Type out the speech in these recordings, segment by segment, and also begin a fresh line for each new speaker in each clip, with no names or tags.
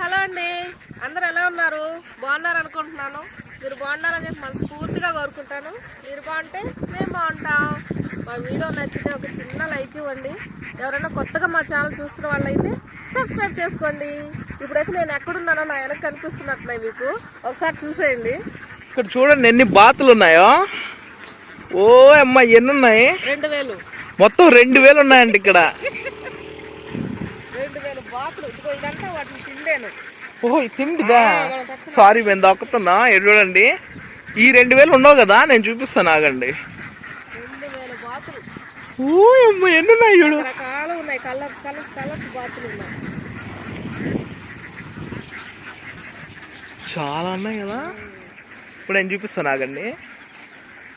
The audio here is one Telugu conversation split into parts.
హలో అండి. అందరు ఎలా ఉన్నారు? బాగున్నారు అనుకుంటున్నాను. మీరు బాగున్నారని చెప్పి మనస్ఫూర్తిగా కోరుకుంటాను. మీరు బాగుంటే మేము బాగుంటాం. మా వీడియో నచ్చితే ఒక చిన్న లైక్ ఇవ్వండి. ఎవరైనా కొత్తగా మా ఛానల్ చూస్తున్న వాళ్ళైతే సబ్స్క్రైబ్ చేసుకోండి. ఇప్పుడైతే నేను ఎక్కడున్నానో నా వెనక కనిపిస్తున్నట్టున్నాయి మీకు. ఒకసారి చూసేయండి.
ఇక్కడ చూడండి ఎన్ని బాతులు ఉన్నాయో. ఓ అమ్మ ఎన్ని ఉన్నాయి?
రెండు వేలు.
మొత్తం రెండు వేలు ఉన్నాయండి ఇక్కడ
రెండు వేలు బాతులు ఇదిగో ఇదంతా వాటిని తిండేను
ఓహో ఇది తిండిదా సారీ మేము దొక్కుతున్నా. ఇది చూడండి. ఈ రెండు వేలు ఉండవు కదా నేను చూపిస్తాను ఆగండి. ఎన్ని ఉన్నాయి. చూడు చాలా ఉన్నాయి కదా? ఇప్పుడు నేను చూపిస్తాను ఆగండి.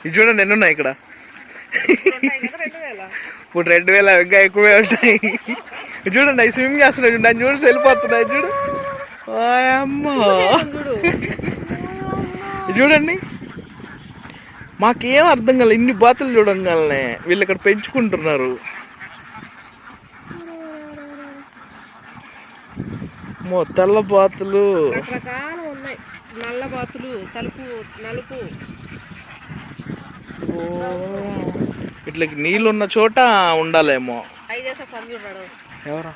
ఇది చూడండి ఎన్ని ఉన్నాయి ఇక్కడ ఇప్పుడు రెండు వేల ఇంకా ఎక్కువే ఉంటాయి. చూడండి అవి స్విమ్ చేస్తున్నాయి చూడండి చూసి వెళ్ళిపోతున్నాయి చూడు. అమ్మ.
చూడు
చూడండి. మాకేం అర్థం కాలే ఇన్ని బాతులు చూడంగానే వీళ్ళు ఇక్కడ పెంచుకుంటున్నారు. తెల్ల బాతులు.
ఉన్నాయి. నల్ల బాతులు తలుపు నలుపు.
ఓ, ఇట్లకి నీళ్ళు ఉన్న చోట ఉండాలేమో. ఎవరా?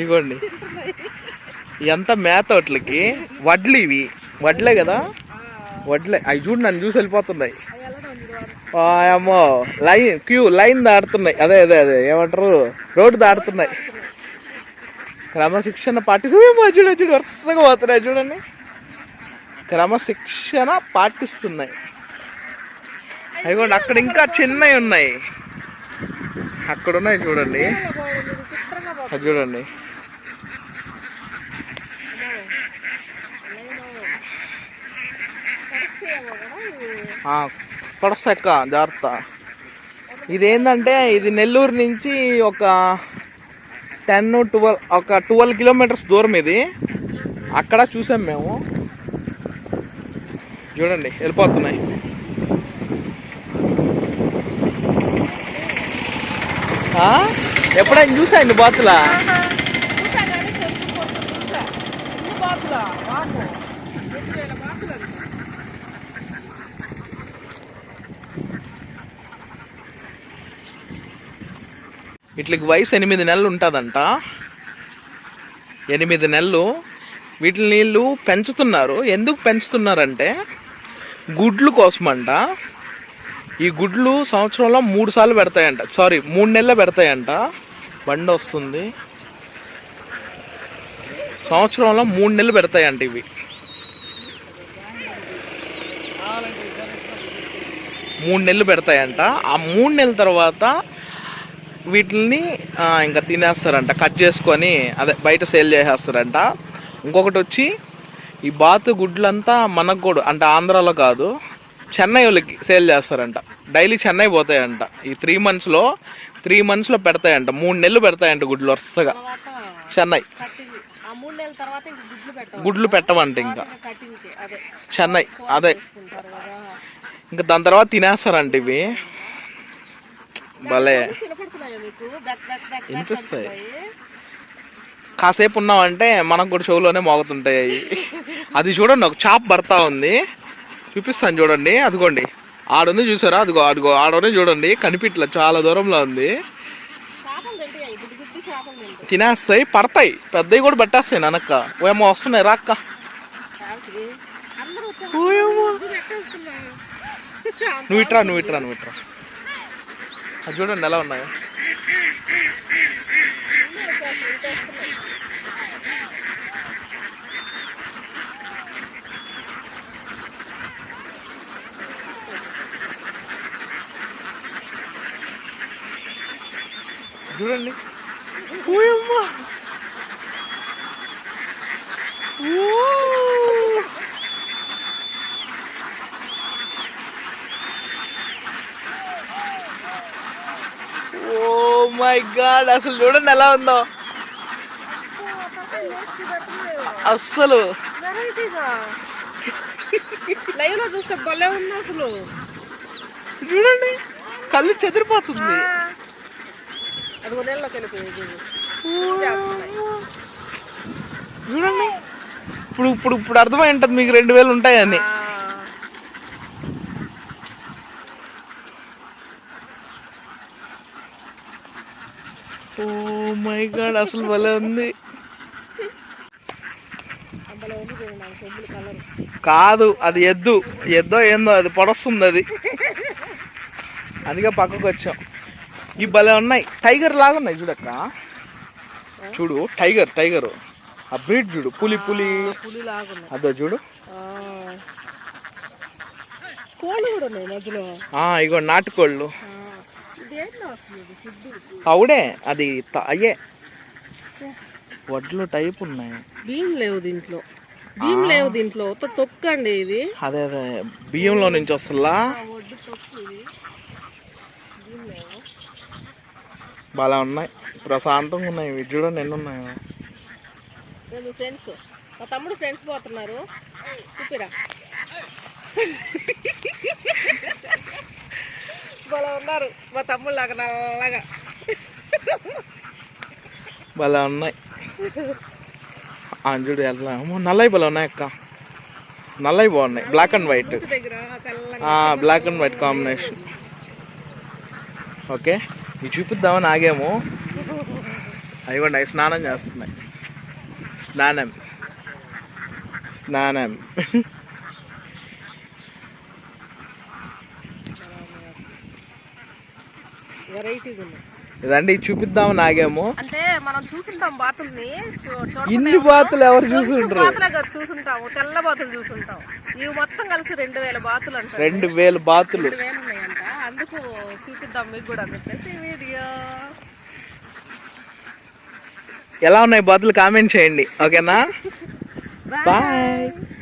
ఇవ్వండి ఎంత మేత వడ్లకి వడ్లు ఇవి. వడ్లే కదా? వడ్లే. అవి చూడు నన్ను చూసి వెళ్ళిపోతున్నాయి. అమ్మో లైన్ క్యూ లైన్ దాడుతున్నాయి అదే అదే అదే. ఏమంటారు? రోడ్డు దాడుతున్నాయి క్రమశిక్షణ పాటిస్తూ చూడ చూడు వరుసగా పోతున్నాయి. చూడండి. క్రమశిక్షణ పాటిస్తున్నాయి. అయిపోండి అక్కడ ఇంకా చిన్నవి ఉన్నాయి. అక్కడ ఉన్నాయి చూడండి. అది చూడండి. కొడసెక్క జాగ్రత్త. ఇదేంటంటే ఇది నెల్లూరు నుంచి ఒక టెన్ ట్వెల్వ్ ఒక ట్వెల్వ్ కిలోమీటర్స్ దూరం ఇది. అక్కడ చూసాం మేము. చూడండి వెళ్ళిపోతున్నాయి. ఎప్పుడైనా చూసా ఇన్ని బాతులా. వీటికి వయసు ఎనిమిది నెలలు ఉంటుందంట. ఎనిమిది నెలలు. వీటిని నీళ్ళు పెంచుతున్నారు. ఎందుకు పెంచుతున్నారంటే గుడ్లు కోసమంట. ఈ గుడ్లు సంవత్సరంలో మూడు సార్లు పెడతాయంట. సారీ మూడు నెలలు పెడతాయంట. బండి వస్తుంది. సంవత్సరంలో మూడు నెలలు పెడతాయంట ఇవి. మూడు నెలలు పెడతాయంట. ఆ మూడు నెలల తర్వాత వీటిని ఇంకా తినేస్తారంట. కట్ చేసుకొని అదే బయట సేల్ చేసేస్తారంట. ఇంకొకటి వచ్చి ఈ బాతు గుడ్లంతా మనకు కూడా అంటే ఆంధ్రాలో కాదు చెన్నై వాళ్ళకి సేల్ చేస్తారంట. డైలీ చెన్నై పోతాయంట. ఈ త్రీ మంత్స్లో త్రీ మంత్స్లో పెడతాయంట. మూడు నెలలు పెడతాయంట గుడ్లు వరుసగా. చెన్నై.
గుడ్లు
పెట్టవంట ఇంకా. చెన్నై అదే. ఇంకా దాని తర్వాత తినేస్తారంట ఇవి. భలే. వినిపిస్తాయి. కాసేపు ఉన్నామంటే మనకు కూడా షోలోనే మోగుతుంటాయి అది చూడండి ఒక చాప్ పడతా ఉంది. చూపిస్తాను చూడండి అదిగోండి. ఆడుంది చూసారా? అదిగో అదిగో ఆడనే చూడండి. కనిపించలే చాలా దూరంలో ఉంది. తినేస్తాయి పడతాయి. పెద్దవి కూడా పెట్టేస్తాయి ననక్క. ఏమో వస్తున్నాయి రాక్క నువ్వు ఇట్రా నువ్వు ఇట్రా నువ్వు ఇట్రా. చూడండి ఎలా ఉన్నాయో. చూడండి. ఓయమ్మా. ఓ. ఓ మై గాడ్ అసలు చూడండి ఎలా ఉందో. అస్సలు.
లైవ్లో చూస్తే భలే ఉంది అసలు.
చూడండి కళ్ళు చెదిరిపోతుంది.
నెలలోకి వెళ్ళిపోయి చేస్తున్నాయి.
ఇప్పుడు ఇప్పుడు ఇప్పుడు అర్థమై ఉంటుంది మీకు రెండు వేలు ఉంటాయని. ఓ మై గాడ్ అసలు భలే ఉంది.
చూడండి
కాదు అది ఎద్దు. ఎద్దో ఏందో అది పొడస్తుంది అది. అందుకే పక్కకు వచ్చాం ఈ భలే ఉన్నాయి. టైగర్ లాగా ఉన్నాయి చూడక్క. చూడు టైగర్ టైగర్ ఆ బ్రీడ్ చూడు పులి పులి. అదో చూడు. ఇగో నాటుకోళ్ళు. అవుడే అది అయ్యే. వడ్లు టైప్ ఉన్నాయి.
బియ్యం లేవు దీంట్లో. బియ్యం లేవు దీంట్లో. తొక్కండి ఇది.
అదే అదే. బియ్యంలో నుంచి వస్తుందా
ఒడ్డు తొక్కు ఇది బియ్యం లేవు
బాగా ఉన్నాయి. ప్రశాంతంగా ఉన్నాయి. ఇవి చూడండి ఎన్ని ఉన్నాయో.
మీ ఫ్రెండ్స్ మా తమ్ముడు ఫ్రెండ్స్ పోతున్నారు. చూపిరా. భలే ఉన్నారు. మా తమ్ముడు లాగా నల్లగా.
భలే ఉన్నాయి. ఎలా అమ్మో, నల్లవి భలే ఉన్నాయి అక్క. నల్లవి బాగున్నాయి. Black and white black and white combination okay ఇవి చూపిద్దామని ఆగాము. అవి కూడా అవి స్నానం చేస్తున్నాయి. స్నానం. స్నానం. ఇదండి ఇవి చూపిద్దామని ఆగాము.
అంటే మనం చూసుంటాం బాతుల్ని.
ఇన్ని బాతులు ఎవరు చూసుంటారు
చూసుంటాము. తెల్ల బాతులు చూసుంటాం. ఇవి మొత్తం కలిసి రెండు వేల బాతులు అంటారు.
రెండు వేలు బాతులు.
అందుకు చూపిద్దాం మీకు కూడా అని చెప్పేసి వీడియో
ఎలా ఉన్నాయి బాతులు? కామెంట్ చేయండి. ఓకేనా బాయ్